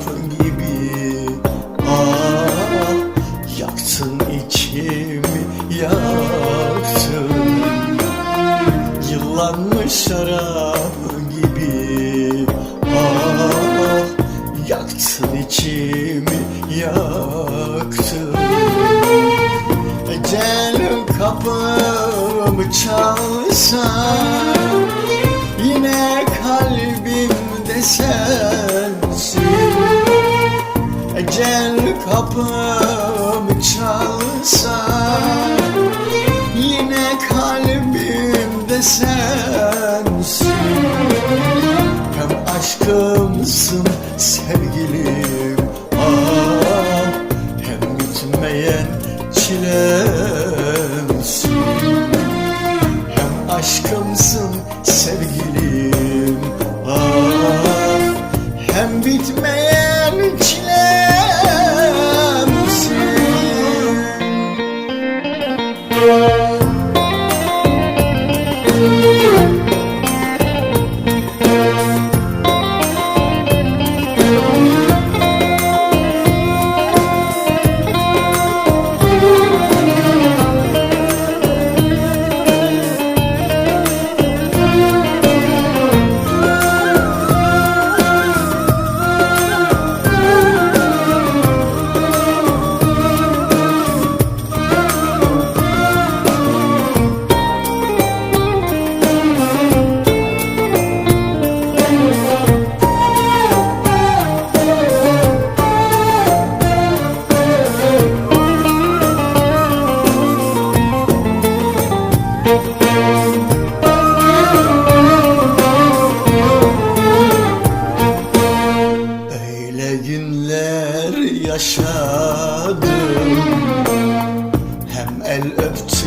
şarap gibi. Ah yaktın içimi yaktın. Yıllanmış şarap gibi. Ah yaktın içimi yaktın. Ecel kapımı çalsa Yine kalbimde sensin Ecel kapımı çalsa Yine kalbimde sensin Hem aşkımsın sevgilim ah Hem bitmeyen çilemsin. Hem aşkımsın sevgilim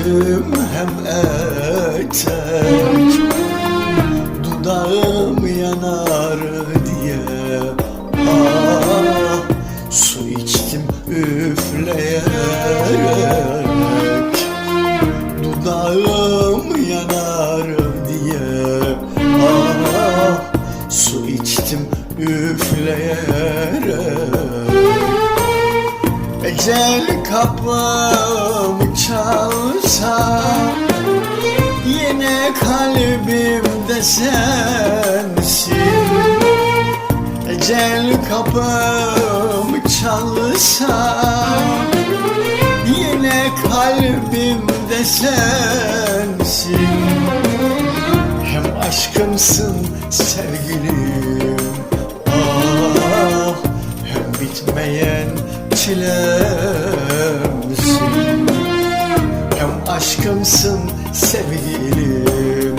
öptüm hem etek Dudağım yanar diye. Ah su içtim üfleyerek Dudağım yanar diye. Ah su içtim üfleyerek Ecel kapım çalsa Yine kalbimde sensin. Ecel kapım çalsa Yine kalbimde sensin. Hem aşkımsın sevgilim Ah hem bitmeyen çilemsin aşkımsın sevgilim.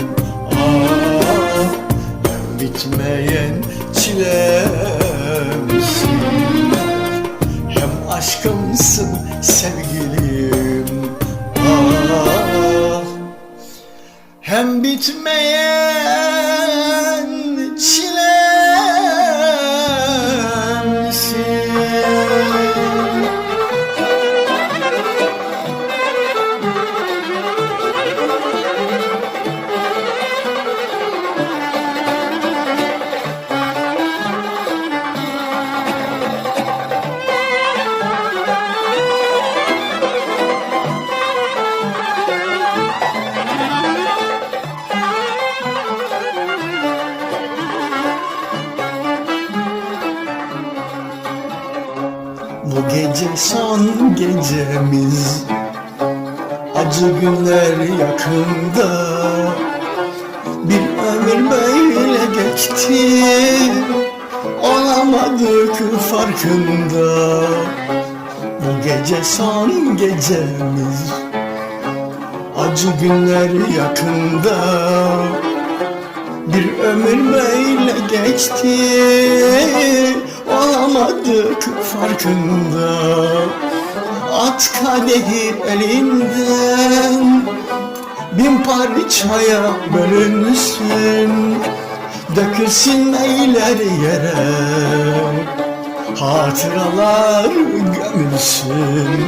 Ah hem bitmeyen çilemsin. Hem aşkımsın sevgilim. Ah hem bitmeyen Gece son gecemiz. Acı günler yakında. Bir ömür böyle geçti. Olamadık farkında. Bu gece son gecemiz. Acı günler yakında. Bir ömür böyle geçti Olamadık farkında. At kadehi elinden. Bin parçaya bölünsün Dökülsün eyler yere. Hatıralar gömülsün.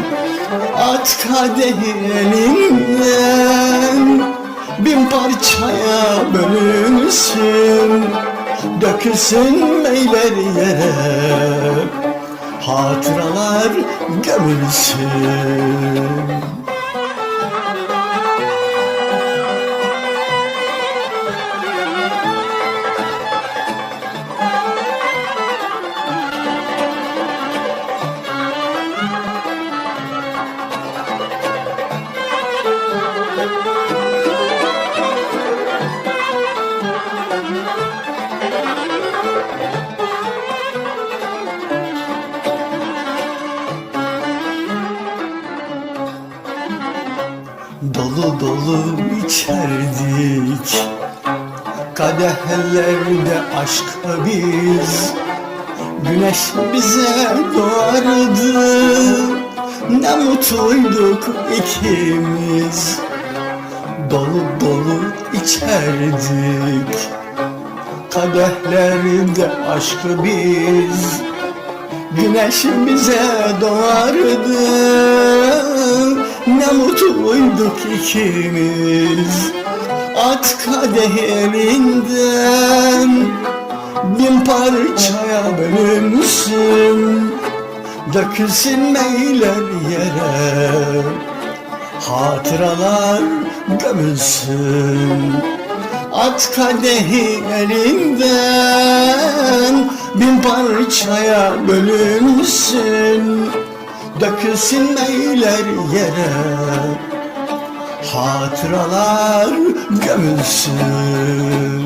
At kadehi elinden. Bin parçaya bölünsün Dökülsün meyler yere. Hatıralar gömülsün Dolu dolu içerdik. Kadehlerde aşkı biz Güneş bize doğardı. Ne mutluyduk ikimiz. Dolu dolu içerdik. Kadehlerde aşkı biz Güneş bize doğardı Ne mutluyduk ikimiz. At kadehi elinden Bin parçaya bölünsün. Dökülsün meyler yere Hatıralar gömülsün. At kadehi elinden Bin parçaya bölünsün Dökülsün meyler yere. Hatıralar gömülsün